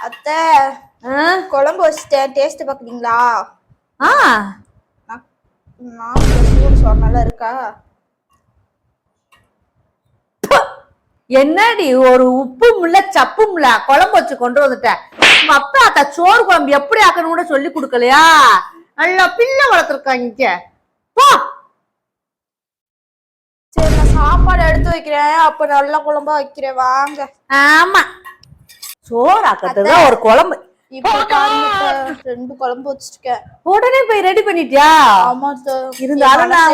அத்தை? குழம்பு வச்சுட்டேன் டேஸ்ட் பாக்குறீங்களா? ஆ. நான் சொன்னால இருக்கா? என்னடி ஒரு உப்பும் இல்ல சப்பும் இல்ல குழம்பு வச்சு கொண்டு வந்துட்டேன் உங்க அப்பா அத்தா சோறு குழம்பு எப்படி ஆக்கணும் கூட சொல்லி கொடுக்கலையா? நல்லா பிள்ளை வளர்த்துருக்காங்க இங்க. போ. சரி நான் சாப்பாடு எடுத்து வைக்கிறேன். அப்ப நல்ல குழம்பா வைக்கிறேன். வாங்க. ஆமா. சோறு ஆக்கிறதுக்கு ஒரு குழம்பு. ரெண்டு குழம்பு வச்சிருக்கேன் உடனே போய் ரெடி பண்ணிட்டியா? ஆமா. இருந்தாலும் நான்.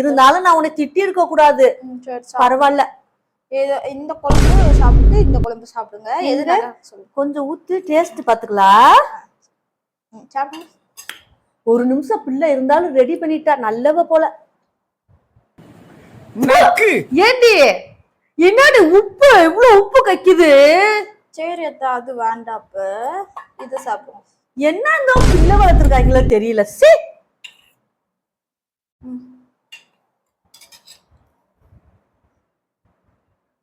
இருந்தாலும் நான் உன்னை திட்டி இருக்க கூடாது. பரவாயில்ல. இந்த குழம்பு சாப்பிட்டு இந்த குழம்பு சாப்பிடுங்க. எது நல்லா சொல்லுங்க. கொஞ்சம் ஊத்தி டேஸ்ட் பாத்துக்கலாம் ஒரு நிமிஷம் பிள்ளை இருந்தாலும் ரெடி பண்ணிட்டா நல்லவ போல. ஏண்டி? என்னடி உப்பு? இவ்வளவு உப்பு கக்கிது? சரி அத்தை அது வேண்டாம் அப்ப. இது சாப்பிடுங்க என்னங்க பிள்ளை வளர்த்துருக்காங்களோ தெரியல. சீ!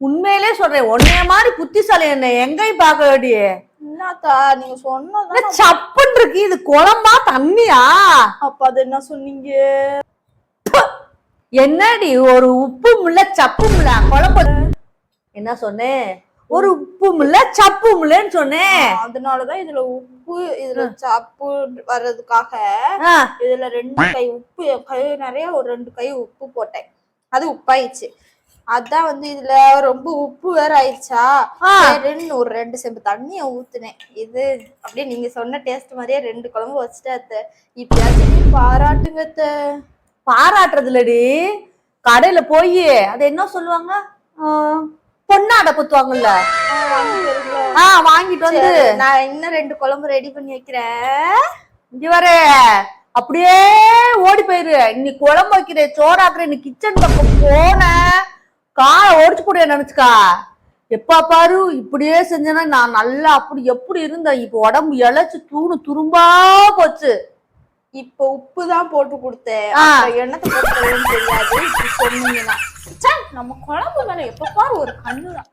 உண்மையிலே சொல்றேன் உன்னைய மாதிரி புத்திசாலி என்ன எங்கேயும் பார்க்க வேண்டிய. என்னத்தா நீங்க சொன்னதான் சப்புன்னு இருக்கு இது குழம்பா தண்ணியா? அப்ப அது என்ன சொன்னீங்க? என்னடி ஒரு உப்பும் இல்ல சப்பும் இல்ல குழம்பு என்ன சொன்னேன் ஒரு உப்பும் இல்ல சப்பும் இல்லன்னு சொன்னேன் அதனாலதான் இதுல உப்பு இதுல சப்பு வர்றதுக்காக இதுல ரெண்டு கை உப்பு கை நிறைய ஒரு ரெண்டு கை உப்பு போட்டேன். அது உப்பாயிடுச்சு. அதான் வந்து இதுல ரொம்ப உப்பு வேற ஆயிடுச்சா. சரின்னு ஒரு ரெண்டு செம்பு தண்ணிய ஊத்துனேன். இது அப்படியே நீங்க சொன்ன டேஸ்ட் மாதிரியே ரெண்டு குழம்பு வச்சுட்டேன் அத்தை. இப்பயாச்சும் பாராட்டுங்க அத்தை. பாராட்டுறதுலடி கடையில போய் அது என்ன சொல்லுவாங்க? ஆ, பொன்னாடை குத்துவாங்கல்ல? ஆ, வாங்கிட்டு வந்து. நான் இன்னும் ரெண்டு குழம்பு ரெடி பண்ணி வைக்கிறேன். இங்க வர அப்படியே ஓடி போயிரு. நீ குழம்பு வைக்கிற சோறாக்குற நீ கிச்சன் பக்கம் போன. காலை ஒடிச்சு போடுய நினைச்சுக்கா? எப்ப பாரு இப்படியே செஞ்சேன்னா நான் நல்லா அப்படி எப்படி இருந்தேன்? இப்ப உடம்பு இழைச்சு தூணு துரும்பா போச்சு. இப்ப உப்பு தான் போட்டு கொடுத்தேன். என்னத்தை போட்டு தெரியாது. சொன்னீங்கன்னா. நம்ம குழம்பு மேல எப்ப பாரு ஒரு கண்ணு தான்